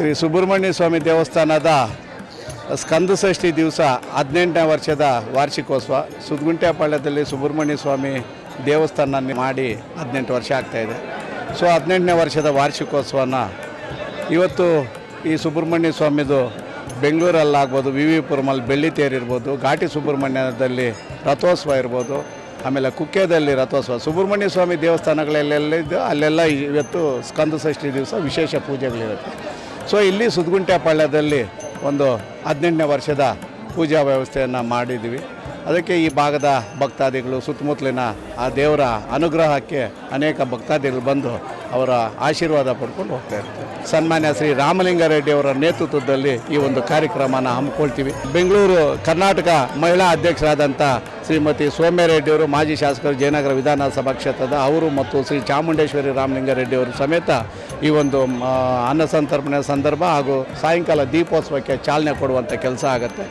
ಶ್ರೀ ಸುಬ್ರಹ್ಮಣ್ಯ ಸ್ವಾಮಿ ದೇವಸ್ಥಾನದ ಸ್ಕಂದ ಷಷ್ಠಿ ದಿವಸ ಹದಿನೆಂಟನೇ ವರ್ಷದ ವಾರ್ಷಿಕೋತ್ಸವ ಸುದ್ಗುಂಟೆಪಾಳ್ಯದಲ್ಲಿ ಸುಬ್ರಹ್ಮಣ್ಯ ಸ್ವಾಮಿ ದೇವಸ್ಥಾನ ಮಾಡಿ ಹದಿನೆಂಟು ವರ್ಷ ಆಗ್ತಾಯಿದೆ ಸೊ, ಹದಿನೆಂಟನೇ ವರ್ಷದ ವಾರ್ಷಿಕೋತ್ಸವನ ಇವತ್ತು ಈ ಸುಬ್ರಹ್ಮಣ್ಯ ಸ್ವಾಮಿದು ಬೆಂಗಳೂರಲ್ಲಾಗ್ಬೋದು ವಿ ವಿ ಪುರಮಲ್ಲಿ ಬೆಳ್ಳಿ ತೇರಿರ್ಬೋದು, ಘಾಟಿ ಸುಬ್ರಹ್ಮಣ್ಯದಲ್ಲಿ ರಥೋತ್ಸವ ಇರ್ಬೋದು, ಆಮೇಲೆ ಕುಕ್ಕೆದಲ್ಲಿ ರಥೋತ್ಸವ. ಸುಬ್ರಹ್ಮಣ್ಯ ಸ್ವಾಮಿ ದೇವಸ್ಥಾನಗಳಲ್ಲೆಲ್ಲಿದ್ದು ಅಲ್ಲೆಲ್ಲ ಇವತ್ತು ಸ್ಕಂದ ಷಷ್ಠಿ ದಿವಸ ವಿಶೇಷ ಪೂಜೆಗಳಿರುತ್ತೆ. ಸೊ ಇಲ್ಲಿ ಸುದ್ಗುಂಟೆಪಾಳ್ಯದಲ್ಲಿ ಒಂದು ಹದಿನೆಂಟನೇ ವರ್ಷದ ಪೂಜಾ ವ್ಯವಸ್ಥೆಯನ್ನು ಮಾಡಿದ್ವಿ. ಅದಕ್ಕೆ ಈ ಭಾಗದ ಭಕ್ತಾದಿಗಳು ಸುತ್ತಮುತ್ತಲಿನ ಆ ದೇವರ ಅನುಗ್ರಹಕ್ಕೆ ಅನೇಕ ಭಕ್ತಾದಿಗಳು ಬಂದು ಅವರ ಆಶೀರ್ವಾದ ಪಡ್ಕೊಂಡು ಹೋಗ್ತಾ ಇರ್ತಾರೆ. ಸನ್ಮಾನ್ಯ ಶ್ರೀ ರಾಮಲಿಂಗಾರೆಡ್ಡಿ ಅವರ ನೇತೃತ್ವದಲ್ಲಿ ಈ ಒಂದು ಕಾರ್ಯಕ್ರಮನ ಹಮ್ಮಿಕೊಳ್ತೀವಿ. ಬೆಂಗಳೂರು ಕರ್ನಾಟಕ ಮಹಿಳಾ ಅಧ್ಯಕ್ಷರಾದಂಥ ಶ್ರೀಮತಿ ಸೋಮ್ಯ ಅವರು ಮಾಜಿ ಶಾಸಕರು ಜಯನಗರ ವಿಧಾನಸಭಾ ಕ್ಷೇತ್ರದ ಅವರು ಮತ್ತು ಶ್ರೀ ಚಾಮುಂಡೇಶ್ವರಿ ರಾಮಲಿಂಗಾರೆಡ್ಡಿ ಅವರು ಸಮೇತ ಈ ಒಂದು ಅನ್ನ ಸಂತರ್ಪಣೆ ಸಂದರ್ಭ ಹಾಗೂ ಸಾಯಂಕಾಲ ದೀಪೋತ್ಸವಕ್ಕೆ ಚಾಲನೆ ಕೊಡುವಂಥ ಕೆಲಸ ಆಗುತ್ತೆ.